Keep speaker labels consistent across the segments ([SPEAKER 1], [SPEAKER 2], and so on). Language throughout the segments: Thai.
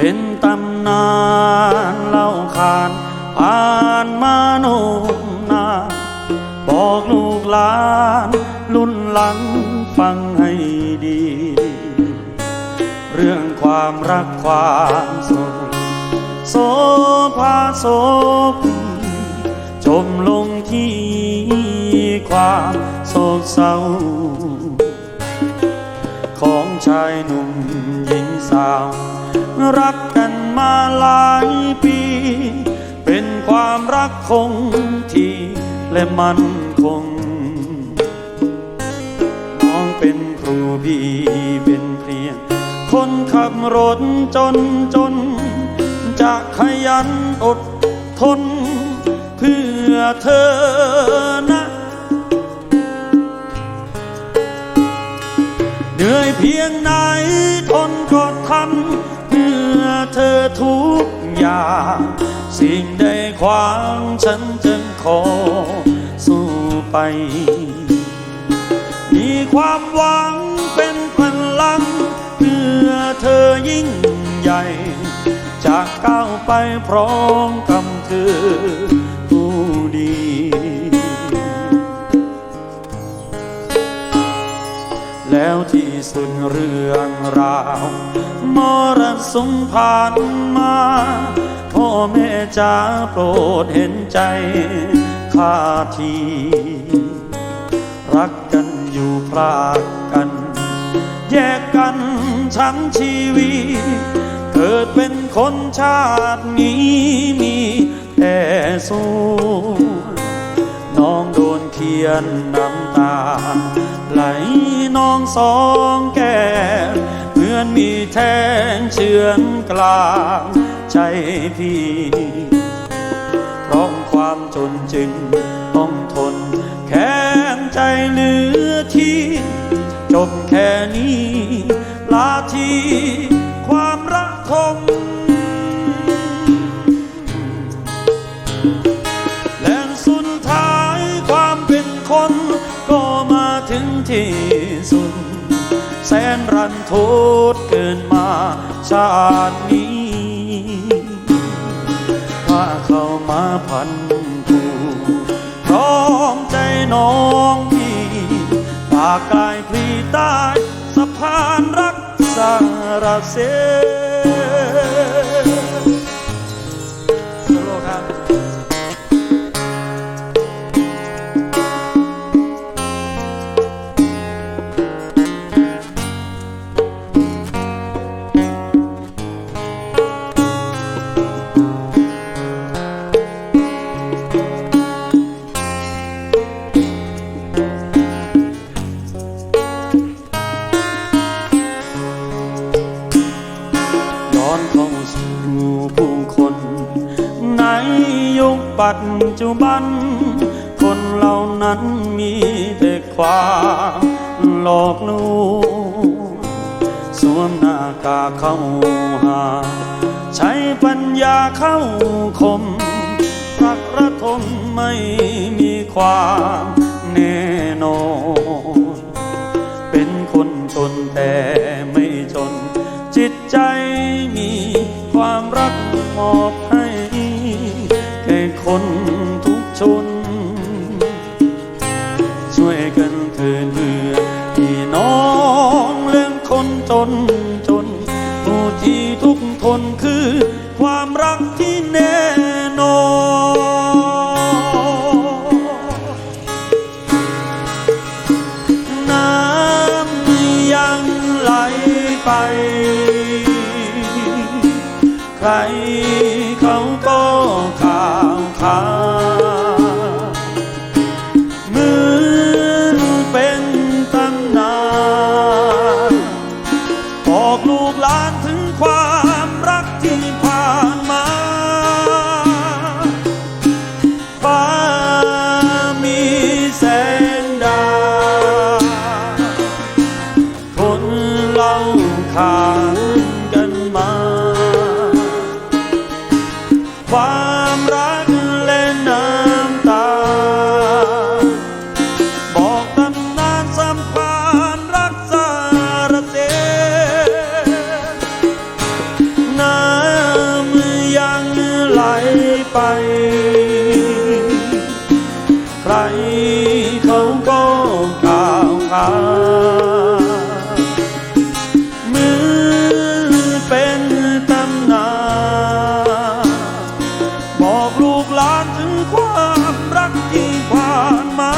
[SPEAKER 1] เป็นตำนานเล่าขานผ่านมานมนานบอกลูกหลานรุ่นหลังฟังให้ดี เรื่องความรักความสุขโสภาโศกจมลงที่ความโศกเศร้า ของชายหนุ่มหญิงสาว รักกันมาหลายปี เป็นความรักคงที่และมันคง น้องเป็นครูพี่เป็นเพียง คนขับรถจนจน จะขยันอดทน เพื่อเธอนะเหนื่อยเพียงไหน สิ่งใดขวางฉันจึงขอสู้ไป มีความหวังเป็นพลังเพื่อเธอยิ่งใหญ่จะก้าวไปพร้อมกับเธอผู้ดีแล้วที่สุดเรื่องราว มรสุมผ่านมา พ่อแม่จะโปรดเห็นใจข้าที รักกันอยู่พลากกัน แยกกันทั้งชีวิต เกิดเป็นคนชาตินี้มีแต่สู้น้องโดนเขียนน้ำตา ไหลน้องสองแก มีแทงเชือนกลางใจพี่เพราะความจนจึงต้องทน แค้นใจเหลือที่จบแค่นี้ลาทีความรักคงและสุดท้ายความเป็นคนก็มาถึงที่สุดแสนรันทด เกินมาชาตินี้ว่าเข้ามาพันผูพร้อมใจน้องพี่ปากกายพลีใต้สะพานรักสารเส คน ในยุคปัจจุบัน คนเหล่านั้นมีแต่ความหลอกลวงสวมหน้ากาเข้าหา ใช้ปัญญาเข้าคมรักระทมไม่มีความแน่นอน เป็นคนจนแต่ คนทุกชน ช่วยกันเถิดเพื่อพี่น้องเรื่องคนจนจนผู้ที่ทุกทนคือความรักที่แน่นอนน้ำยังไหลไป ใคร บอกลูกหลานถึงความรักที่ผ่านมา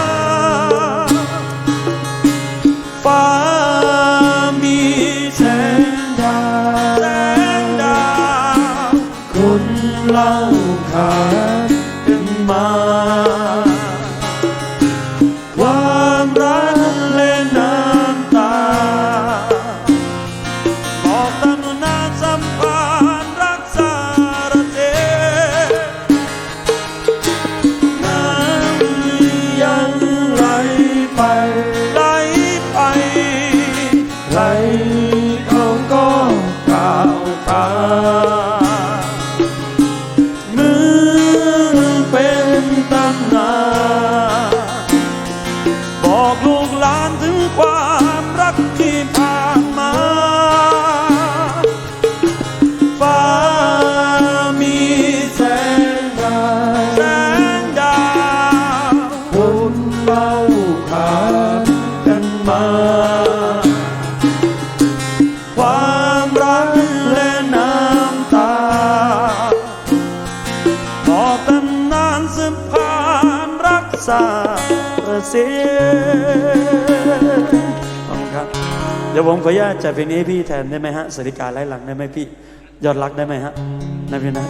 [SPEAKER 1] ฟ้ามีแสงดาวแสงดาวคนเล่าขานกันมา ลานถึงความรักที่ผ่านมา ฟ้ามีแสงดาวแสงดาวคนเล่าขานกันมา ความรักและน้ำตาบอกตำนานสืบผ่านรักษา เสียขอบคุณครับ เดี๋ยวผมขออนุญาตจัดเพลงนี้พี่แทนได้ไหมฮะสริการไล่หลังได้ไหมพี่ ยอดรักได้ไหมฮะนะพี่นะ